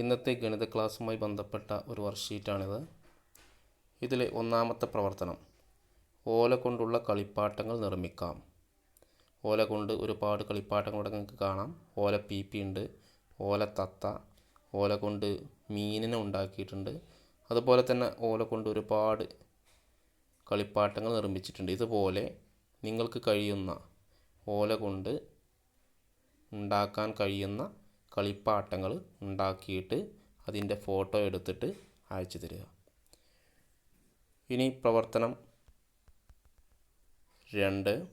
ഇന്നത്തെ ഗണിത ക്ലാസ്സുമായി ബന്ധപ്പെട്ട ഒരു വർക്ക്ഷീറ്റാണിത്. ഇതിലെ ഒന്നാമത്തെ പ്രവർത്തനം ഓല കൊണ്ടുള്ള കളിപ്പാട്ടങ്ങൾ നിർമ്മിക്കാം. ഓല കൊണ്ട് ഒരുപാട് കളിപ്പാട്ടങ്ങൾ നിങ്ങൾക്ക് കാണാം. ഓല പീപ്പി ഉണ്ട് ഓല തത്ത ഓല കൊണ്ട് മീനിനെ ഉണ്ടാക്കിയിട്ടുണ്ട്. അതുപോലെ തന്നെ ഓല കൊണ്ട് ഒരുപാട് കളിപ്പാട്ടങ്ങൾ നിർമ്മിച്ചിട്ടുണ്ട്. ഇതുപോലെ നിങ്ങൾക്ക് കഴിയുന്ന ഓല കൊണ്ട് ഉണ്ടാക്കാൻ കഴിയുന്ന കളിപ്പാട്ടങ്ങൾ ഉണ്ടാക്കിയിട്ട് അതിന്റെ ഫോട്ടോ എടുത്തിട്ട് അയച്ചു തരിക. ഇനി പ്രവർത്തനം രണ്ട്.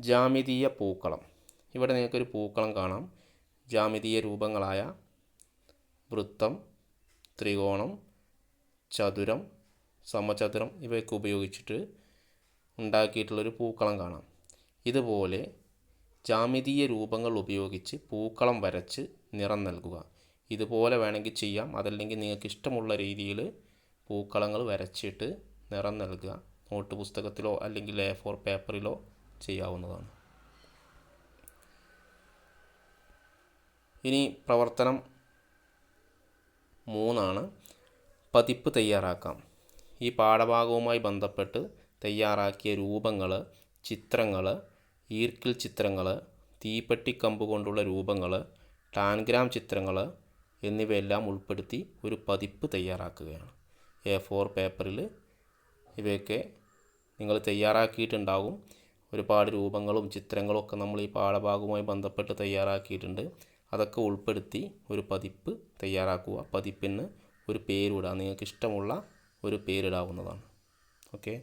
ജാമിതീയ പൂക്കളം. ഇവിടെ നിങ്ങൾക്കൊരു പൂക്കളം കാണാം. ജാമിതീയ രൂപങ്ങളായ വൃത്തം ത്രികോണം ചതുരം സമചതുരം ഇവയൊക്കെ ഉപയോഗിച്ചിട്ട് ഉണ്ടാക്കിയിട്ടുള്ളൊരു പൂക്കളം കാണാം. ഇതുപോലെ ജാമിതീയ രൂപങ്ങൾ ഉപയോഗിച്ച് പൂക്കളം വരച്ച് നിറം നൽകുക. ഇതുപോലെ വേണമെങ്കിൽ ചെയ്യാം. അതല്ലെങ്കിൽ നിങ്ങൾക്ക് ഇഷ്ടമുള്ള രീതിയിൽ പൂക്കളങ്ങൾ വരച്ചിട്ട് നിറം നൽകുക. നോട്ട് പുസ്തകത്തിലോ അല്ലെങ്കിൽ എ ഫോർ പേപ്പറിലോ ചെയ്യാവുന്നതാണ്. ഇനി പ്രവർത്തനം മൂന്നാണ്. പതിപ്പ് തയ്യാറാക്കാം. ഈ പാഠഭാഗവുമായി ബന്ധപ്പെട്ട് തയ്യാറാക്കിയ രൂപങ്ങൾ ചിത്രങ്ങൾ ഈർക്കിൽ ചിത്രങ്ങൾ തീപ്പെട്ടിക്കമ്പ് കൊണ്ടുള്ള രൂപങ്ങൾ ടാൻഗ്രാം ചിത്രങ്ങൾ എന്നിവയെല്ലാം ഉൾപ്പെടുത്തി ഒരു പതിപ്പ് തയ്യാറാക്കുകയാണ്. എ ഫോർ പേപ്പറിൽ ഇവയൊക്കെ നിങ്ങൾ തയ്യാറാക്കിയിട്ടുണ്ടാകും. ഒരുപാട് രൂപങ്ങളും ചിത്രങ്ങളും ഒക്കെ നമ്മൾ ഈ പാഠഭാഗവുമായി ബന്ധപ്പെട്ട് തയ്യാറാക്കിയിട്ടുണ്ട്. അതൊക്കെ ഉൾപ്പെടുത്തി ഒരു പതിപ്പ് തയ്യാറാക്കുക. പതിപ്പിന് ഒരു പേരിടുക. നിങ്ങൾക്ക് ഇഷ്ടമുള്ള ഒരു പേരിടാവുന്നതാണ്. ഓക്കെ?